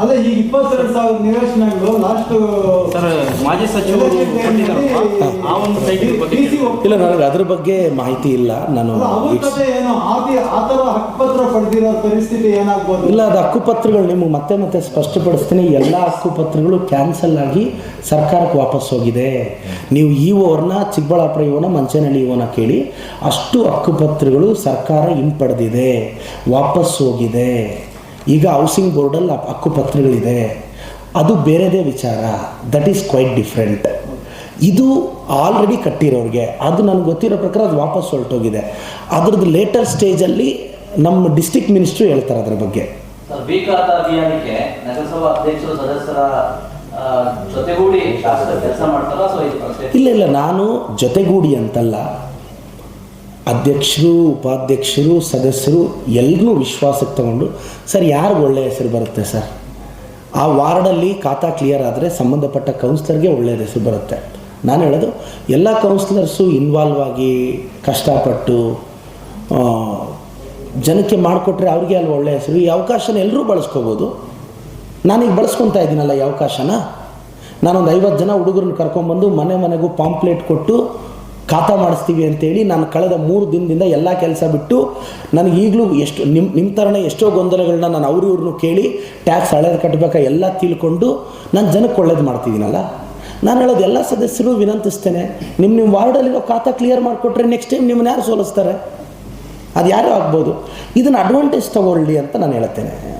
ಅಲ್ಲ ಈಗ ಇಪ್ಪತ್ತೆರಡು ಸಾವಿರ ನಿವೇಶನಗಳು ಲಾಸ್ಟ್ ಸರ್ ಮಾಜಿ ಸಚಿವ ಆ ಒಂದು ಬಗ್ಗೆ ಇಲ್ಲ ನನಗೆ ಅದ್ರ ಬಗ್ಗೆ ಮಾಹಿತಿ ಇಲ್ಲ. ನಾನು ಏನು? ಆ ಥರ ಹಕ್ಕುಪತ್ರ ಪಡೆದಿರೋ ಪರಿಸ್ಥಿತಿ ಏನಾಗ್ಬೋದು? ಇಲ್ಲ ಅದು ಹಕ್ಕುಪತ್ರಗಳು ನಿಮಗೆ ಮತ್ತೆ ಮತ್ತೆ ಸ್ಪಷ್ಟಪಡಿಸ್ತೀನಿ. ಎಲ್ಲ ಹಕ್ಕುಪತ್ರಗಳು ಕ್ಯಾನ್ಸಲ್ ಆಗಿ ಸರ್ಕಾರಕ್ಕೆ ವಾಪಸ್ ಹೋಗಿದೆ. ನೀವು ಇ ಓರ್ನ ಚಿಕ್ಕಬಳ್ಳಾಪುರ ಇವನ ಮಂಚನಹಳ್ಳಿ ಇವನ ಕೇಳಿ ಅಷ್ಟು ಹಕ್ಕುಪತ್ರಗಳು ಸರ್ಕಾರ ಹಿಂಪಡೆದಿದೆ. ವಾಪಸ್ ಹೋಗಿದೆ. ಈಗ ಹೌಸಿಂಗ್ ಬೋರ್ಡಲ್ಲಿ ಹಕ್ಕುಪತ್ರಗಳಿದೆ. ಅದು ಬೇರೆದೇ ವಿಚಾರ. ದಟ್ ಈಸ್ ಕ್ವೈಟ್ ಡಿಫ್ರೆಂಟ್ ಇದು ಆಲ್ರೆಡಿ ಕಟ್ಟಿರೋರಿಗೆ. ಅದು ನನಗೆ ಗೊತ್ತಿರೋ ಪ್ರಕಾರ ಅದು ವಾಪಸ್ ಹೊರಟೋಗಿದೆ. ಅದ್ರದ್ದು ಲೇಟರ್ ಸ್ಟೇಜಲ್ಲಿ ನಮ್ಮ ಡಿಸ್ಟಿಕ್ ಮಿನಿಸ್ಟ್ರು ಹೇಳ್ತಾರೆ ಅದರ ಬಗ್ಗೆ. ಸರ್ ಬಿ ಖಾತಾ ಅಭಿಯಾನಕ್ಕೆ ನಗರಸಭಾ ಅಧ್ಯಕ್ಷರು ಸದಸ್ಯರ ಜೊತೆಗೂಡಿ ಶಾಸಕರು ಕೆಲಸ ಮಾಡ್ತಾರ? ಸೊ ಇಲ್ಲ ಇಲ್ಲ ನಾನು ಜೊತೆಗೂಡಿ ಅಂತಲ್ಲ. ಅಧ್ಯಕ್ಷರು, ಉಪಾಧ್ಯಕ್ಷರು, ಸದಸ್ಯರು ಎಲ್ಲರೂ ವಿಶ್ವಾಸಕ್ಕೆ ತಗೊಂಡು ಸರ್, ಯಾರಿಗೆ ಒಳ್ಳೆಯ ಹೆಸರು ಬರುತ್ತೆ ಸರ್? ಆ ವಾರ್ಡಲ್ಲಿ ಖಾತಾ ಕ್ಲಿಯರ್ ಆದರೆ ಸಂಬಂಧಪಟ್ಟ ಕೌನ್ಸಿಲರ್ಗೆ ಒಳ್ಳೆಯ ಹೆಸರು ಬರುತ್ತೆ. ನಾನು ಹೇಳೋದು, ಎಲ್ಲ ಕೌನ್ಸಿಲರ್ಸು ಇನ್ವಾಲ್ವ್ ಆಗಿ ಕಷ್ಟಪಟ್ಟು ಜನಕ್ಕೆ ಮಾಡಿಕೊಟ್ರೆ ಅವ್ರಿಗೆ ಅಲ್ಲಿ ಒಳ್ಳೆಯ ಹೆಸರು, ಈ ಅವಕಾಶನ ಎಲ್ಲರೂ ಬಳಸ್ಕೋಬೋದು. ನಾನೀಗ ಬಳಸ್ಕೊತಾ ಇದ್ದೀನಲ್ಲ ಈ ಅವಕಾಶನ? ನಾನೊಂದು ಐವತ್ತು ಜನ ಹುಡುಗರನ್ನ ಕರ್ಕೊಂಬಂದು ಮನೆ ಮನೆಗೂ ಪಾಂಪ್ಲೇಟ್ ಕೊಟ್ಟು ಖಾತಾ ಮಾಡಿಸ್ತೀವಿ ಅಂತೇಳಿ ನಾನು ಕಳೆದ ಮೂರು ದಿನದಿಂದ ಎಲ್ಲ ಕೆಲಸ ಬಿಟ್ಟು ನನಗೆ ಈಗಲೂ ಎಷ್ಟು ನಿಮ್ಮ ನಿಮ್ಮ ಥರನ ಎಷ್ಟೋ ಗೊಂದಲಗಳನ್ನ ನಾನು ಅವ್ರು ಇವ್ರನ್ನೂ ಕೇಳಿ ಟ್ಯಾಕ್ಸ್ ಹಳೇದು ಕಟ್ಟಬೇಕಾ ಎಲ್ಲ ತಿಳ್ಕೊಂಡು ನಾನು ಜನಕ್ಕೆ ಒಳ್ಳೇದು ಮಾಡ್ತಿದ್ದೀನಲ್ಲ? ನಾನು ಹೇಳೋದು ಎಲ್ಲ ಸದಸ್ಯರು ವಿನಂತಿಸ್ತೇನೆ. ನಿಮ್ಮ ನಿಮ್ಮ ವಾರ್ಡಲ್ಲಿರೋ ಖಾತಾ ಕ್ಲಿಯರ್ ಮಾಡಿಕೊಟ್ರೆ ನೆಕ್ಸ್ಟ್ ಟೈಮ್ ನಿಮ್ಮನ್ನ ಯಾರು ಸೋಲಿಸ್ತಾರೆ? ಅದು ಯಾರು ಆಗ್ಬೋದು? ಇದನ್ನು ಅಡ್ವಾಂಟೇಜ್ ತಗೊಳ್ಳಿ ಅಂತ ನಾನು ಹೇಳ್ತೇನೆ